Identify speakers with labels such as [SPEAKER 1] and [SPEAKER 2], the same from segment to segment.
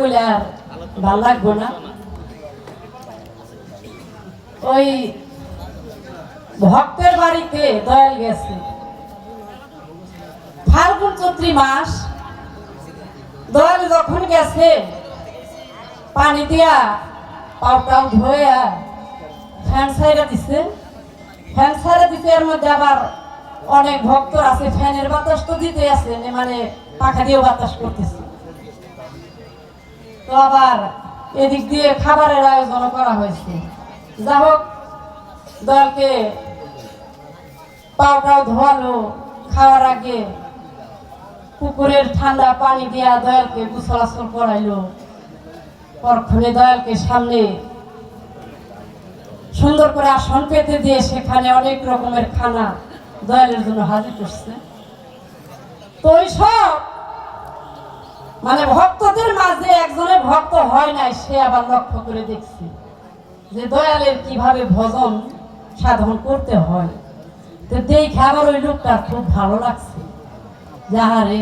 [SPEAKER 1] না করলে আর ভালো লাগবো না? ওই ভক্তের বাড়িতে দয়াল গেছে। ফাল্গুন মাস, দয়াল যখন গেছে, পানি দিয়া পাউটাও ধোয়া ফ্যান সাইরা দিছে। ফ্যান সাইরা দিতে এর মধ্যে আবার অনেক ভক্ত আছে, ফ্যানের বাতাস তো দিতে আছে মানে পাখা দিয়েও বাতাস করতেছে। তো আবার এদিক দিয়ে খাবারের আয়োজন করা হয়েছে। যা হোক, দলকে পাউটাও ধোয়ালো, খাওয়ার আগে পুকুরের ঠান্ডা পানি দিয়া দয়ালকে গুসলাসল করাইলো। পরক্ষণে দয়ালকে সামনে সুন্দর করে আসন পেতে দিয়ে সেখানে অনেক রকমের খানা দয়ালের জন্য হাজির করছে। তো ওই সব মানে ভক্তদের মাঝে একজনের ভক্ত হয় নাই, সে আবার লক্ষ্য করে দেখছি যে দয়ালের কীভাবে ভজন সাধন করতে হয়। তো দেখে আবার ওই লোকটা খুব ভালো লাগছে। যাহারে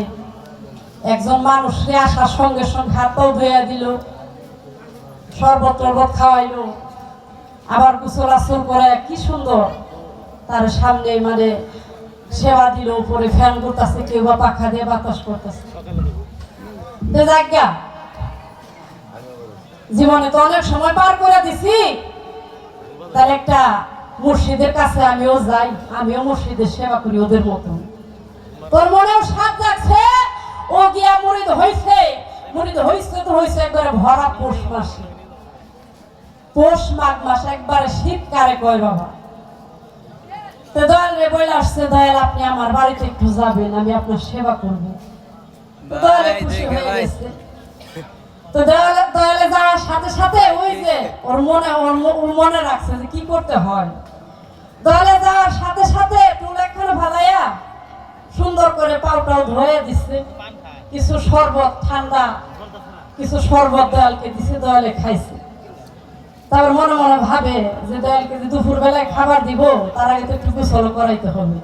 [SPEAKER 1] একজন মানুষকে আসার সঙ্গে সঙ্গে হাত পাও ধুয়ে দিল শরবত টরবত খাওয়াইলো, আবার গোসল আসল করে কি সুন্দর। তার সামনে মানে সেবা দিল, উপরে ফ্যান করতেছে, কেউ বা পাখা দিয়ে বাতাস করতেছে। জীবনে তো অনেক সময় পার করে দিছি। একটা মুর্শিদের কাছে আমিও যাই, আমিও মুর্শিদের সেবা করি ওদের তোর মনেও সাথ যাচ্ছে ও গিয়া মুড়িদ হইছে তো হইছে একবারে ভরা পৌষ মাসে। পৌষ মাঘ মাস একবারে শীতকালে কয় বাবা। তো দয়াল রে বলে আসছে, দয়াল, আপনি আমার বাড়িতে একটু যাবেন, আমি আপনার সেবা করব। দয়ালে খুশি হয়ে গেছে। তো দয়ালে দয়ালে যাওয়ার সাথে সাথে ওই যে ওর মনে ওর মনে রাখছে যে কি করতে হয়। দয়ালে যাওয়ার সাথে সাথে টুল একখানে ভালাইয়া সুন্দর করে পাউটাও ধুয়ে দিচ্ছে কিছু শরবত ঠান্ডা কিছু শরবত দয়ালকে দিছে দয়ালে খাইছে। তারপর মনে মনে ভাবে যে দয়ালকে যে দুপুর বেলায় খাবার দিব তার আগে তো একটু গোসল করাইতে হবে।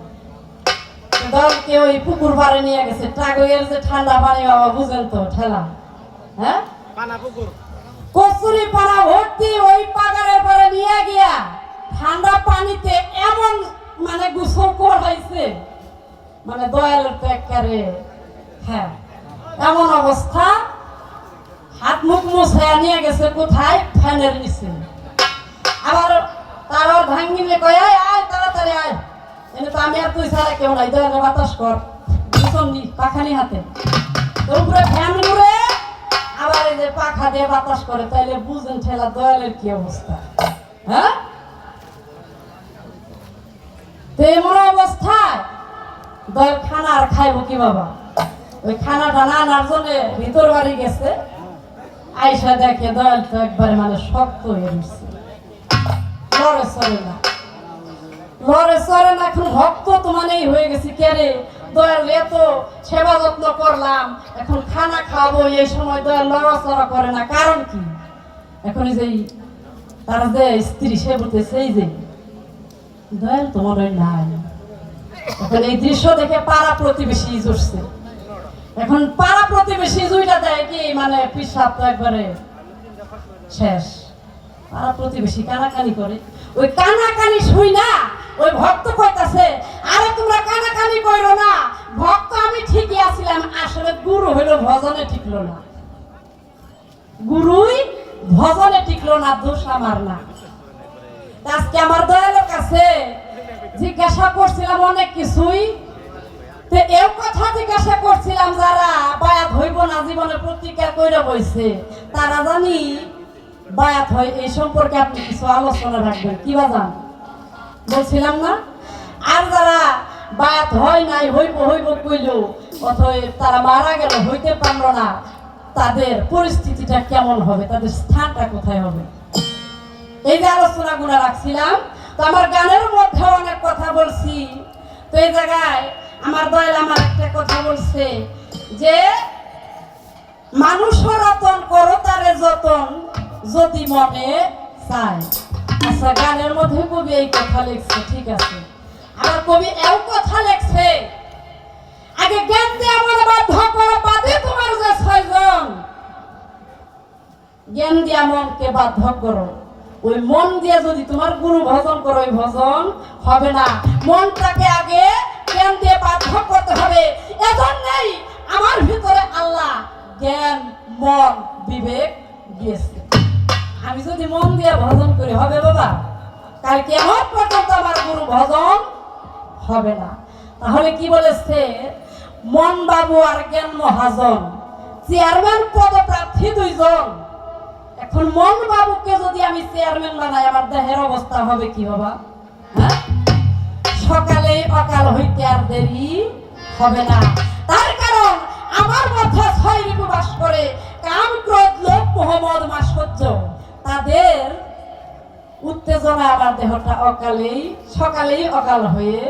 [SPEAKER 1] তো দয়ালকে ওই পুকুর পাড়ে নিয়ে গেছে। টাগইয়ের যে ঠান্ডা পানি বাবা বুঝেন তো ঠেলা। হ্যাঁ? কচুরি পাড়া ভর্তি ওই পাগারের পরে নিয়ে গিয়া ঠান্ডা পানিতে এমন মানে গোসল করাইছে। মানে দয়াল একেবারে হ্যাঁ এমন অবস্থা। হাত মুখ মুছাইয়া নিয়ে গেছে কোথায়? ফ্যানের নিচে। আবার তারও ভাঙ্গিলে কয় আয় তাড়াতাড়ি আয়। এনে তো আমি আর তুই ছাড়া কেউ নাই দয়ালে বাতাস কর। পাখানি হাতে। তোর ফ্যান ঘুরে, আবার এই যে পাখা দিয়ে বাতাস করে, তাইলে বুঝেন ঠেলা দয়ালের কি অবস্থা। হ্যাঁ? তো এমন অবস্থায় দয়াল খানা আর খাইব কি বাবা? ওই খানাটা না আনার জন্য ভিতর বাড়ি গেছে। আইসা দেখে দয়াল তো একবারে মানে শক্ত হয়ে গেছে লড়ে না। লড়ে চলে না, এখন ভক্ত তো মানেই হয়ে গেছে। কে রে? দয়াল এত সেবা যত্ন করলাম। এখন খানা খাব এই সময় দয়াল লড়াচড়া করে না। কারণ কি? এখন যে তার যে স্ত্রী, সে বলতেছে, এই যে, দয়াল তোমার নাই। এখন এই দৃশ্য দেখে পাড়া প্রতিবেশী জুটছে। এখন পাড়া প্রতিবেশী জুইটা দেয় কি? মানে পিসাব তো একবারে শেষ। পাড়া প্রতিবেশী কানাকানি করে। ওই কানাকানি শুই না, ওই ভক্ত কইতাছে আরে তোমরা কানাকানি কইরো না, ভক্ত আমি ঠিকই আছিলাম, আসলে গুরু হইল ভজনে টিকলো না। গুরুই ভজনে টিকলো না, দোষ আমার না। আজকে আমার দয়ালের কাছে জিজ্ঞাসা করছিলাম অনেক কিছুই। তো এও কথা জিজ্ঞাসা করছিলাম যারা বায়াত হইব না, জীবনে প্রতিজ্ঞা কইরা বইছে। তারা জানি বায়াত হয় এই সম্পর্কে আপনি কিছু আলোচনা রাখবেন। কি বাজান বলছিলাম না? আর যারা বায়াত হয় নাই, হইব হইব কইল অথবা তারা মারা গেল, হইতে পারল না, তাদের পরিস্থিতিটা কেমন হবে? তাদের স্থানটা কোথায় হবে? এই যে আলোচনা আলোচনাগুলো রাখছিলাম, তো আমার গানের মধ্যে অনেক কথা বলছি। তো এই জায়গায় আমার দয়াল আমার একটা কথা বলছে, যে মানুষ রতন করো, তারে যতন। যদি মনে চায়। আচ্ছা গানের মধ্যে কবি এই কথা লিখছে, ঠিক আছে। আবার কবি এও কথা লিখছে। আগে জ্ঞান দিয়ে আমার বাধ্য করো বাদে তোমার যে ছয়জন। জ্ঞান দিয়া মনকে বাধ্য করো। ওই মন দিয়ে যদি তোমার গুরু ভজন করো, ওই ভজন হবে না। মনটাকে আগে জ্ঞান দিয়ে বাধ্য করতে হবে। এজন্যই আমার ভিতরে আল্লাহ জ্ঞান, মন, বিবেক দিয়েছে। আমি যদি মন দিয়ে ভজন করি, হবে বাবা? কাল কেমন পর্যন্ত আমার গুরু ভজন হবে না। তাহলে কি বলেছে? মন বাবু আর জ্ঞান মহাজন, চেয়ারম্যান পদপ্রার্থী দুইজন। এখন মন বাবুকে যদি আমি চেয়ারম্যান বানাই, আমার দেহের অবস্থা হবে কি বাবা? হ্যাঁ? সকালে অকাল হইতে আর দেরি হবে না। তার কারণ, আমার মধ্যে ছয় ঋতু বাস করে, কাম, ক্রোধ, লোভ মোহাম্মদ মাসহ্য তাদের উত্তেজনা আমার দেহটা অকালেই, সকালেই অকাল হয়ে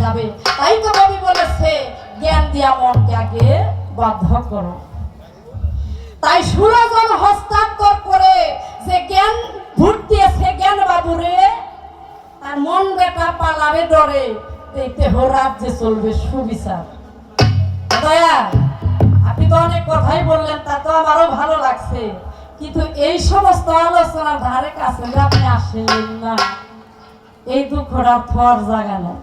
[SPEAKER 1] যাবে। তাই তো কবি বলেছে, জ্ঞান দিয়া মনকে আগে বাধ্য করো। তাই সুরজন হস্তান্তর করে যে জ্ঞান ভোট দিয়েছে জ্ঞান বাবুরে, তার মন বেটা পালাবে ডরে, এই দেহ রাজ্যে চলবে সুবিচার। দয়া আপনি তো অনেক কথাই বললেন, তা তো আমারও ভালো লাগছে। কিন্তু এই সমস্ত আলোচনার ধারে কাছে আপনি আসলেন না, এই দুঃখটা থর জায়গা নেই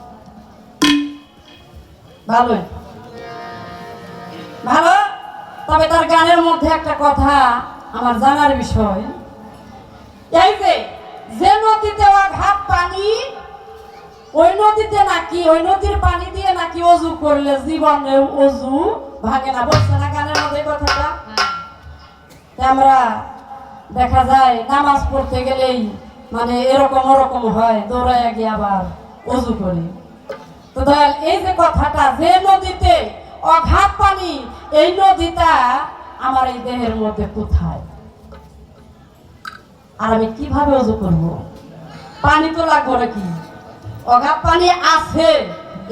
[SPEAKER 1] ভালোই ভালো? তবে তার গানের মধ্যে একটা কথা আমার জানার বিষয়। এই যে যে নদীতে ঘাট পানি, ওই নদীতে নাকি, ওই নদীর পানি দিয়ে নাকি অজু করলে জীবনে অজু ভাঙে না। বলছে না গানের মধ্যে কথাটা? আমরা, দেখা যায়, নামাজ পড়তে গেলেই মানে এরকম ওরকম হয়, দৌড়াইয়া গিয়ে আবার অজু করি। তো দয়াল, এই যে কথাটা, যে নদীতে অঘাত পানি, এই নদীটা আমার এই দেহের মধ্যে কোথায়? আর আমি কীভাবে অজু করব? পানি তো লাগবো নাকি? অঘাত পানি আছে,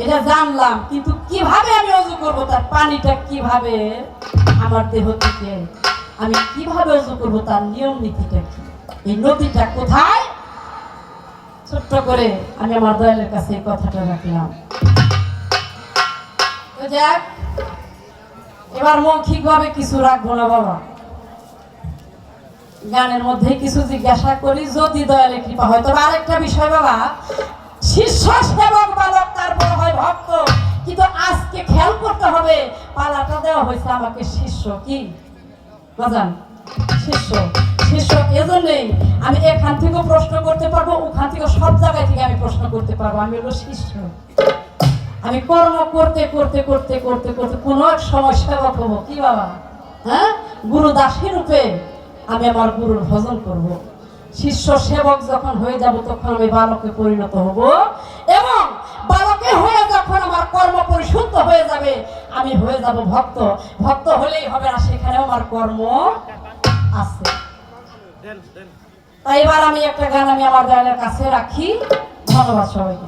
[SPEAKER 1] এটা জানলাম, কিন্তু কীভাবে আমি অজু করব? তার পানিটা কীভাবে আমার দেহ থেকে আমি কীভাবে অজু করব তার নিয়ম নীতিটা কি? এই নদীটা কোথায়? ছোট্ট করে আমি আমার দয়ালের কাছে এই কথাটা রাখলাম। তো যাক, এবার মৌখিকভাবে কিছু রাখব না বাবা। গানের মধ্যে কিছু জিজ্ঞাসা করি, যদি দয়ালে কৃপা হয়। তবে আরেকটা বিষয় বাবা শিষ্য সেবক বালক তারপর হয় ভক্ত। কিন্তু আজকে খেয়াল করতে হবে, পালাটা দেওয়া হয়েছে আমাকে শিষ্য কি? বাজান শিষ্য এজন্যই আমি এখান থেকেও প্রশ্ন করতে পারব, ওখান থেকে সব জায়গায় থেকে আমি প্রশ্ন করতে পারব। আমি হলো আমি কর্ম করতে করতে করতে করতে করতে কোনো এক সময় সেবক কি বাবা? হ্যাঁ? গুরু দাসী রূপে আমি আমার গুরুর ভজন করব। শিষ্য, সেবক যখন হয়ে যাব, তখন আমি বালকে পরিণত হব। এবং হয়ে যখন আমার কর্ম পরিশুদ্ধ হয়ে যাবে, আমি হয়ে যাব ভক্ত। ভক্ত হলেই হবে না, সেখানেও আমার কর্ম আছে। তাই এবার আমি একটা গান আমি আমার দয়ালের কাছে রাখি। ধন্যবাদ সবাইকে।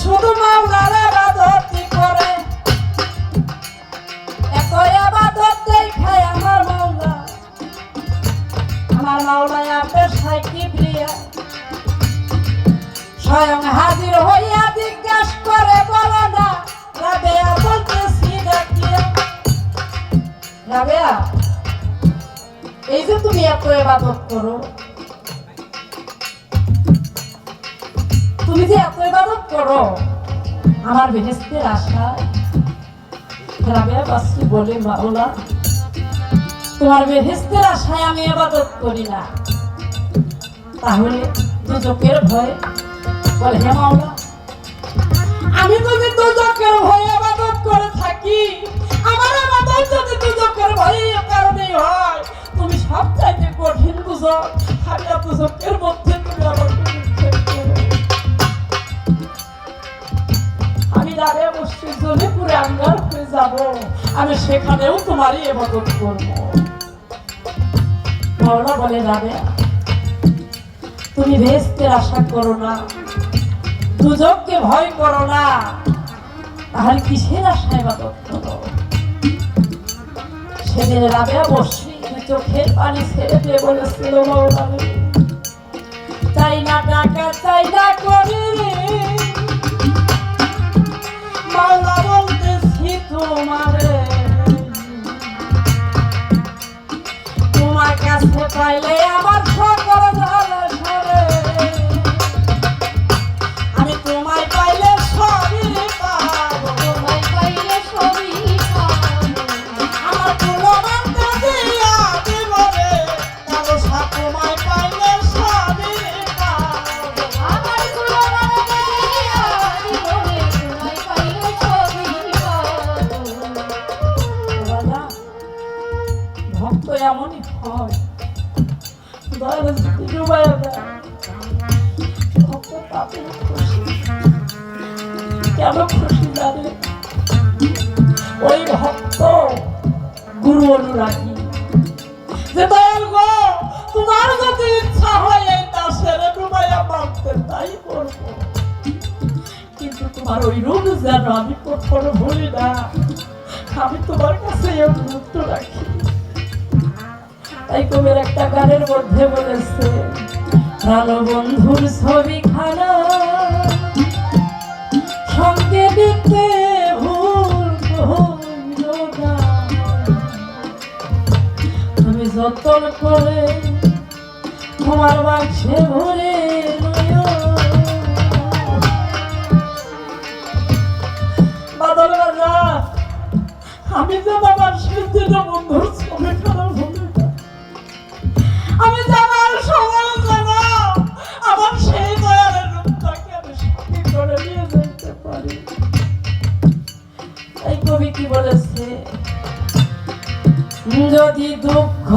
[SPEAKER 1] শুধু মাওলার আবাদতি করে। এত আবাদত দেখায় আমার স্বয়ং হাজির হইয়া জিজ্ঞাস করে, বলো না এই যে তুমি এত এবাদত করো। তুমি যে এত ইবাদত করো। আমার বেহেস্তের আশায় রাবেয়া বলে, মাওলা, তোমার বেহেস্তের আশায় আমি ইবাদত করি না। তাহলে দুজকের ভয় বলে, হে মাওলা, আমি যদি দুজকের ভয়ে ইবাদত করে থাকি, আমার ইবাদত যদি দুজকের ভয়ে কারণে হয়, তুমি সব চাইতে কঠিন দুজক আমি দুজকের মধ্যে জলিপুরে যাব। আমি সেখানেও তোমারই এবাদত করব। মাওলা বলে যাবে তুমি ভেস্তের আশা করো না। দুজককে ভয় করো না। তাহলে কিসের আশা এবাদত করো? সেদিন রাবেয়া বসি চোখের পানি ছেড়ে দিয়ে বলেছিল মাওলা চাই না টাকা, চাই না করি মাওলা বলতেছি তোমারে। তোমার কাছে পাইলে আমার সকল তোমার যদি ইচ্ছা হয় এই দাসের মারতে তাই কিন্তু তোমার ওই রূপ যেন আমি কখনো ভুলি না। আমি তোমার কাছে এই অনুরোধ রাখি। তাই কবির একটা গানের মধ্যে বলেছে ভালো বন্ধুর ছবি খানা সঙ্গে দিতে ভুল। তুমি যতন করে তোমার বাক্সে ভরে। বাদল রাজা, আমি যে বাবার সিদ্ধিটা বন্ধুর ছবি খারাপ আমি কবি কি বলেছে? যদি দুঃখ